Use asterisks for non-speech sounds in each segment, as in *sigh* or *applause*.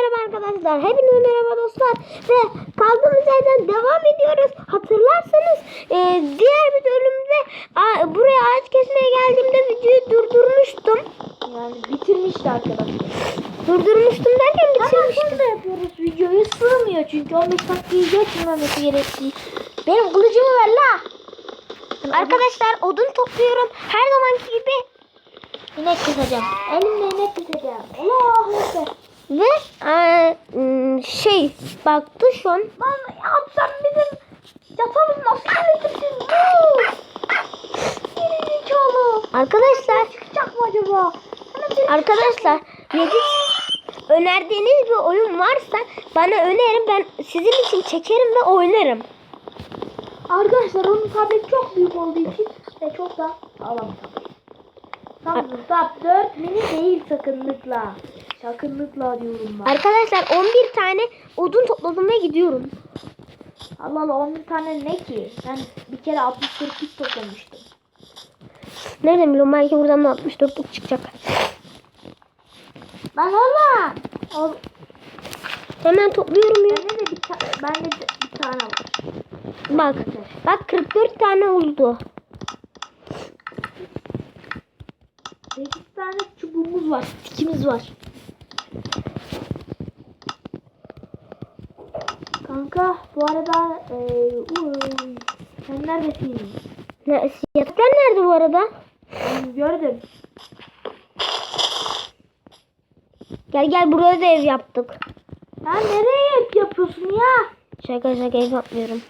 merhaba arkadaşlar. Hepinize merhaba dostlar. Ve kaldığımız yerden devam ediyoruz. Hatırlarsanız e, diğer bir bölümde a, buraya ağaç kesmeye geldiğimde videoyu durdurmuştum. Yani bitirmişti arkadaşlar. Durdurmuştum derken bitirmiştim. Ama da yapıyoruz videoyu sığmıyor çünkü 15 dakikayı geçmemesi gerektiği. Benim kılıcımı ver la. Arkadaşlar odun topluyorum. Her zamanki gibi. İnek keseceğim. Elimle inek keseceğim. Allah ekber. Ve e, şey baktı şu an. Lan ya sen bizim yatağımız nasıl yönetirsiniz? Geri zekalı. Arkadaşlar Çıkacak mı acaba? Arkadaşlar Yediz önerdiğiniz bir oyun varsa bana önerin ben sizin için çekerim ve oynarım. Arkadaşlar onun tableti çok büyük olduğu için ve çok da alamam. Samsung Tab 4 mini değil sakınlıkla. Sakınlıkla diyorum ben. Arkadaşlar 11 tane odun topladım ve gidiyorum. Allah Allah 11 tane ne ki? Ben bir kere 60 toplamıştım. Nereden biliyorum belki buradan da 64'lük çıkacak. Lan oğlum. O, Hemen topluyorum ya. bende de bir, ta bende de bir tane var. Bak bak 44 tane oldu. 8 tane çubuğumuz var. Tikimiz var. Kanka bu arada eee uy, sen neredesin? Ne, yataklar nerede bu arada? Ben gördüm. Gel gel buraya da ev yaptık. Ya nereye hep yapıyorsun ya? Şaka şaka ev yapmıyorum.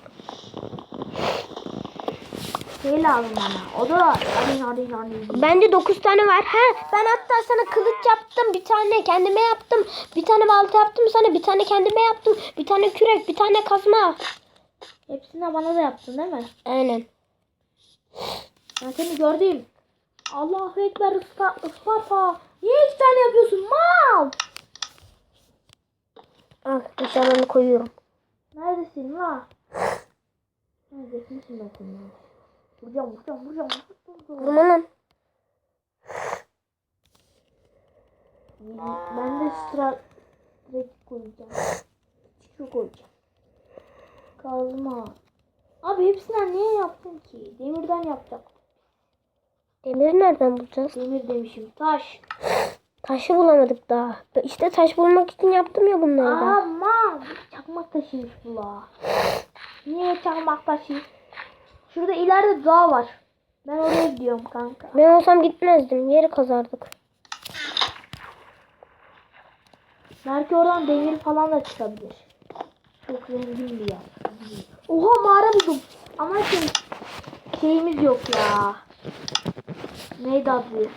Şey lazım bana. O da arayın arayın arayın. Bende 9 tane var. Ha ben hatta sana kılıç yaptım. Bir tane kendime yaptım. Bir tane balta yaptım sana. Bir tane kendime yaptım. Bir tane kürek, bir tane kazma. Hepsini bana da yaptın değil mi? Aynen. Ben seni gördüm. Allahu Ekber Isparta. Niye iki tane yapıyorsun mal? Al eşyalarını koyuyorum. Neredesin la? Neredesin ben seni? Vuracağım vuracağım vuracağım. Vurma lan. Ben de stratejik koyacağım. Çıkıyor koyacağım. Kazma. Abi hepsinden niye yaptın ki? Demirden yapacaktım. Demiri nereden bulacağız? Demir demişim. Taş. Taşı bulamadık daha. İşte taş bulmak için yaptım ya bunları da. Ama çakmak taşıymış bu la. Niye çakmak taşı? Şurada ileride dağ var. Ben oraya gidiyorum kanka. Ben olsam gitmezdim. Yeri kazardık. Belki oradan demir falan da çıkabilir. Çok zengin bir yer. Oha mağara buldum. Ama şey, şeyimiz yok ya. Neydi adı?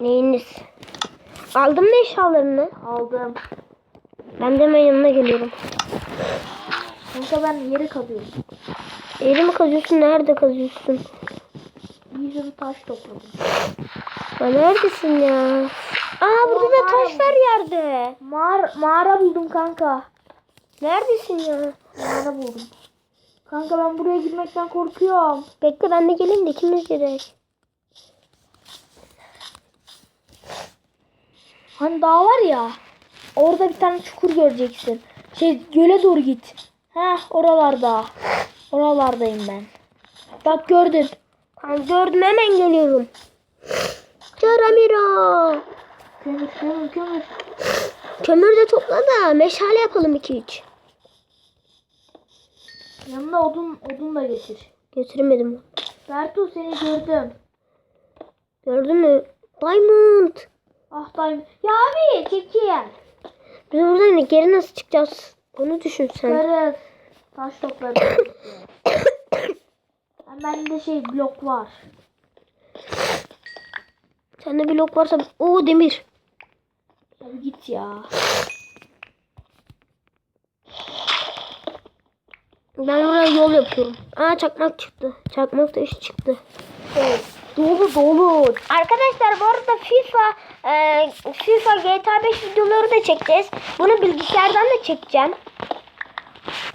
Neyiniz? Aldın mı eşyalarını? Aldım. Ben de hemen yanına geliyorum. Kanka ben yeri kazıyorum. Yeri mi kazıyorsun? Nerede kazıyorsun? Bir sürü taş topladım. Ya neredesin ya? Aa burada da taş var yerde. Mağara, mağara buldum kanka. Neredesin ya? Mağara buldum. Kanka ben buraya girmekten korkuyorum. Bekle ben de geleyim de ikimiz girek. Hani dağ var ya. Orada bir tane çukur göreceksin. Şey göle doğru git. Heh oralarda. Oralardayım ben. Bak gördün. Tamam gördüm hemen geliyorum. Caramiro. Kömür kömür kömür. Kömür de topla da meşale yapalım 2-3. Yanına odun odun da getir. Götüremedim. Bertu seni gördüm. Gördün mü? Diamond. Ah dayım. Ya abi çekil. Biz buradan geri nasıl çıkacağız? Onu düşün sen. Karız. Taş toplarım. Hem *coughs* bende şey blok var. Sende blok varsa... Oo demir. Abi git ya. Ben oraya yol yapıyorum. Aa çakmak çıktı. Çakmak da iş çıktı. Evet. Dolu dolu. Arkadaşlar bu arada FIFA e, FIFA GTA 5 videoları da çekeceğiz. Bunu bilgisayardan da çekeceğim.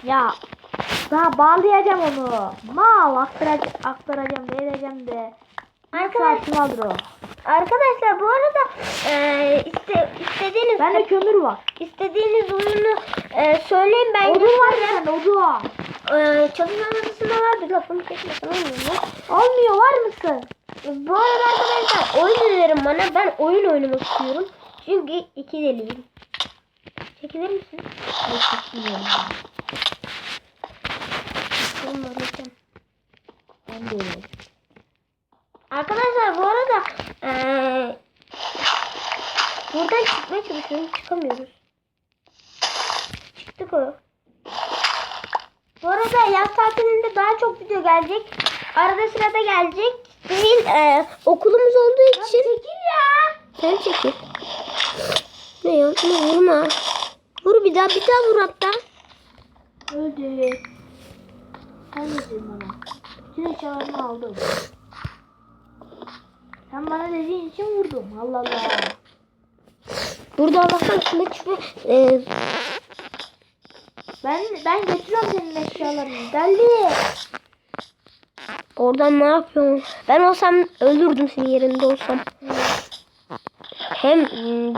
Ya daha bağlayacağım onu. Mal aktaracağım, aktaracağım ne edeceğim de. Arkadaş- Saatimi alır o. Arkadaşlar bu arada e, iste, istediğiniz İstediğiniz Bende kömür var. istediğiniz oyunu e, söyleyin ben Odun var bende odun. E, çalışma odasında var bir lafını kesmesen olmuyor mu? Olmuyor var mısın? Bu arada arkadaşlar oyun önerim bana. Ben oyun oynamak istiyorum. Çünkü iki deliyim. Çekilir misin? Yok Oğlum, öğreteceğim. Ben de öyle. Arkadaşlar bu arada eee buradan çıkmaya çalışıyorum. Çıkamıyoruz. Çıktık o. Bu arada yaz tatilinde daha çok video gelecek. Arada sırada gelecek. Değil eee, okulumuz olduğu için. Çekil ya. Sen çekil. Ne ya? Ne vurma. Vur bir daha bir daha vur hatta. Öldü. Dedin bana. Bütün eşyalarımı aldım. Sen bana dediğin için vurdum. Allah Allah. Burada Allah'tan kılıç ve eee Ben ben getiriyorum senin eşyalarını. Deli. oradan ne yapıyorsun? Ben olsam öldürdüm senin yerinde olsam. Hem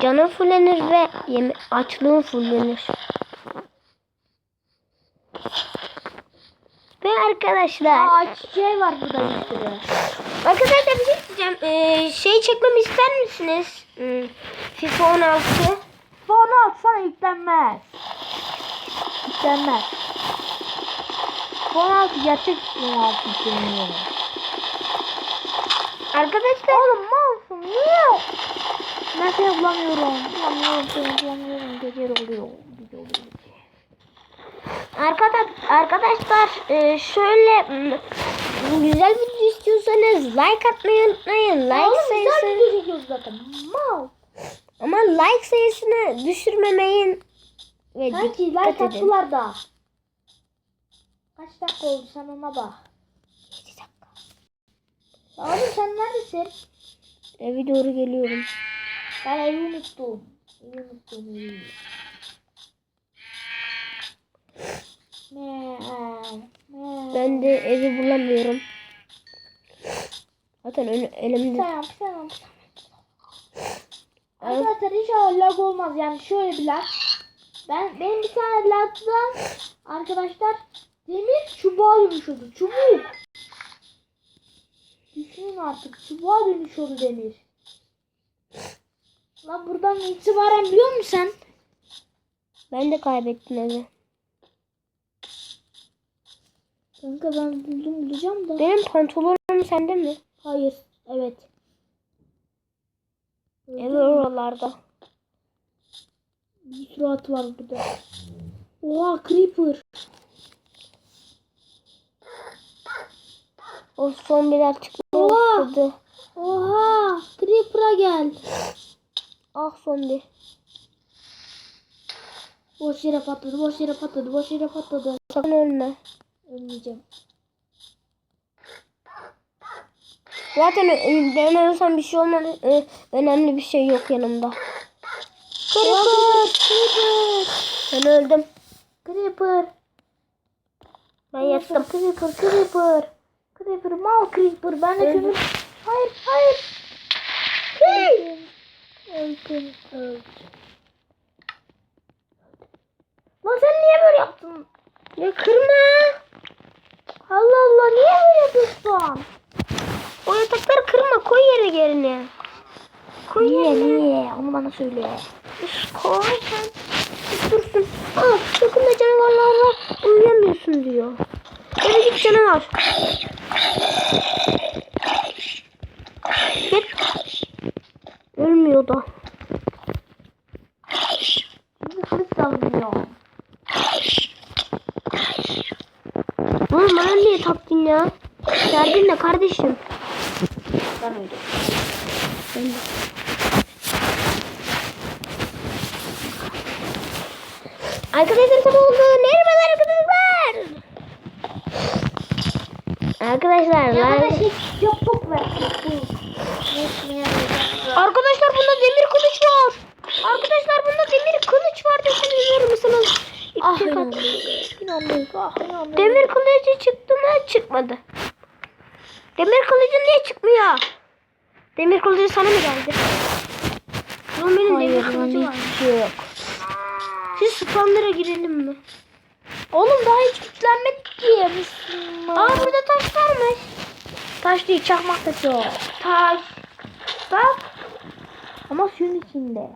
canın fullenir ve yeme açlığın fullenir. Arkadaşlar, Aa çiçeği var burada bir sürü. arkadaşlar bir şey diyeceğim. Ee, şey çekmemi ister misiniz? Hmm, FIFA 16. Fonu atsana yüklenmez. Yüklenmez. Fonu altı gerçek fonu altı yükleniyor. Arkadaşlar, Oğlum malsın niye? Ben seni bulamıyorum. Bulamıyorum seni bulamıyorum. Gece oluyor. Arkadaş, arkadaşlar e, şöyle mm, güzel video istiyorsanız like atmayı unutmayın. Like Oğlum güzel sayısı video çekiyoruz zaten. Mal. ama like sayısını düşürmemeyin. Ve Sanki like edin. attılar da. Kaç dakika oldu sen ona bak. Ya Oğlum sen neredesin? Eve doğru geliyorum. Ben evi unuttum. Evi unuttum evi. Me, Ben de evi bulamıyorum. Zaten elimde. Sen yap. Arkadaşlar inşallah lag olmaz yani şöyle bir lag. Ben benim bir tane lagdan arkadaşlar demir çubuğa dönüşüyordu. Çubuk. Düşünün artık çubuğa dönüşüyordu demir. Lan buradan itibaren biliyor musun sen? Ben de kaybettim evi. Kanka ben buldum bulacağım da. Benim pantolonum sende mi? Hayır. Evet. Ev oralarda. Bir sürü at var burada. Oha creeper. O zombiler çıkmaya Oha! başladı. Oha creeper'a gel. Ah zombi. Boş yere patladı, boş yere patladı, boş yere patladı. Sakın ölme. Ölmeyeceğim. Zaten ben ölsem bir şey olmaz. Ö- Önemli bir şey yok yanımda. Creeper! Creeper! Ben öldüm. Creeper! Ben yattım. Creeper, Creeper! Creeper, mal Creeper. Ben de kömür... Hayır, hayır! Öldüm. Öldüm, öldüm. Lan sen niye böyle yaptın? Ya kırma. Allah Allah niye böyle yapıyorsun? O yatakları kırma. Koy yere yerine. Koy Niye yerine. niye? Onu bana söyle. Koy sen. Dursun. Aa, yakında canavarlarla uyuyamıyorsun diyor. Git canavar. Git. Ölmüyor da. Şimdi kılıç salmıyor. Oğlum bana niye taktın ya? Ne kardeşim? Ben öldüm. De. Arkadaşlar sabah oldu. Merhabalar arkadaşlar. Arkadaşlar ben... bana şey yapıp ver. Arkadaşlar bunda demir kılıç var. Arkadaşlar bunda demir kılıç var inanır mısınız? Ah. İnandım. Ah inandım. Demir kılıcı çıktı mı? Çıkmadı. Demir kılıcı niye çıkmıyor? Demir kılıcı sana mı geldi? Benim Hayır. demir kılıcı var. şey yok. Siz spawnlara girelim mi? Oğlum daha hiç güçlenmedik ki. Aa burada taş varmış. Taş değil çakmak taşı o. Taş. Bak. Ama suyun içinde.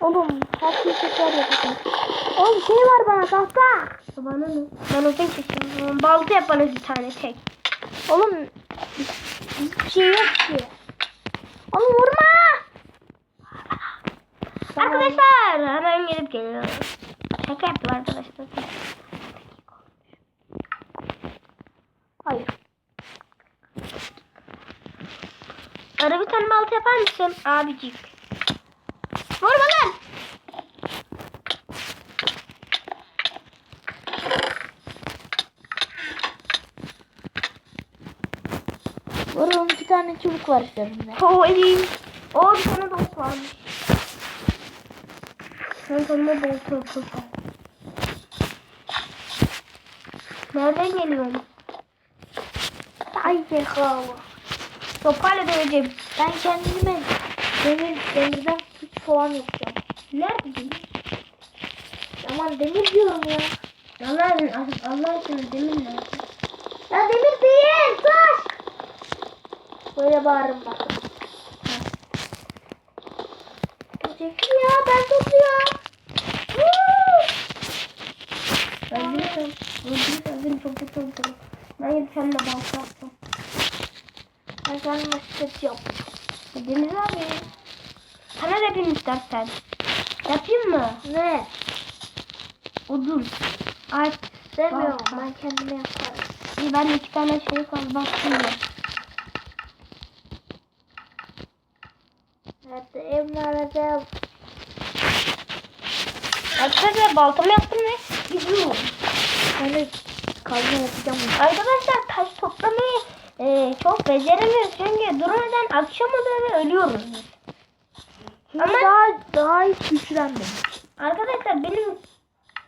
Oğlum her şeyi tekrar yapalım. Oğlum şey var bana tahta. Bana ne? Ben o tek seçiyorum. Balta yap bana bir tane tek. Oğlum hiçbir şey yok ki. Oğlum vurma. Tamam. Arkadaşlar hemen gelip geliyorum. Şaka yaptım arkadaşlar. Hayır. Ara bir tane balta yapar mısın abicik? Vurma lan. Vurun iki tane çubuk var üstlerinde. Oo iyi. Oo bir tane ok varmış. Ben sana balta yapacağım. Nereden geliyorsun? Ay zekalı. Sopayla döveceğim. Ben kendime demir, demirden güç falan yapacağım. Nerede? Aman demir diyorum ya. Allah aşkına, Allah aşkına demin nerede? Ya demir değil taş. Böyle bağırın bak. Çekil ya ben topluyorum. Ben biliyorum. Ben biliyorum. çok kötü oldu. Ben gidip seninle balta yapacağım. Ben kendime set yapacağım. Deniz abi. Sana da yapayım istersen. Yapayım mı? Ne? Odun. Demiyorum Balta. ben kendime yaparım. İyi ben iki tane şey kaldı. Bak şimdi. Ev nerede? Arkadaşlar baltamı yaptım ve gidiyorum. De kazma yapacağım. Arkadaşlar taş toplamayı e, çok beceremiyoruz. Çünkü durmadan akşam oluyor ve ölüyoruz. Ama daha daha hiç güçlenmedim. Arkadaşlar benim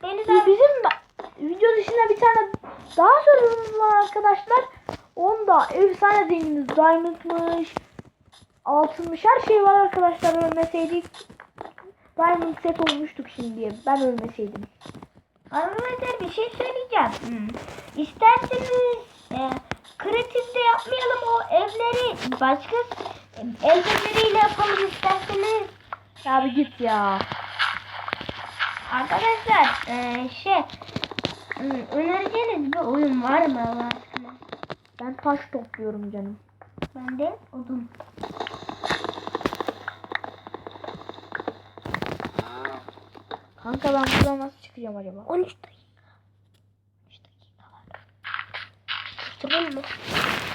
Bi- abi Bizim video dışında bir tane daha sorunumuz var arkadaşlar. Onda efsane zenginiz diamondmış, altınmış her şey var arkadaşlar ölmeseydik. Diamond set olmuştuk şimdiye ben ölmeseydim. Arkadaşlar bir şey söyleyeceğim. Hmm. İsterseniz e, kreatifte yapmayalım o evleri başka e, el beceriyle yapalım isterseniz. Ya bir git ya. Arkadaşlar e, şey hmm, önereceğiniz bir oyun var mı Allah aşkına? Ben taş topluyorum canım. Ben de odun. Kanka ben buradan nasıl çıkacağım acaba? 13 dakika. 13 dakika var. Tamam mı?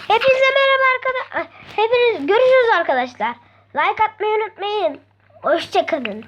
Hepinize merhaba arkadaşlar. Hepiniz görüşürüz arkadaşlar. Like atmayı unutmayın. Hoşçakalın.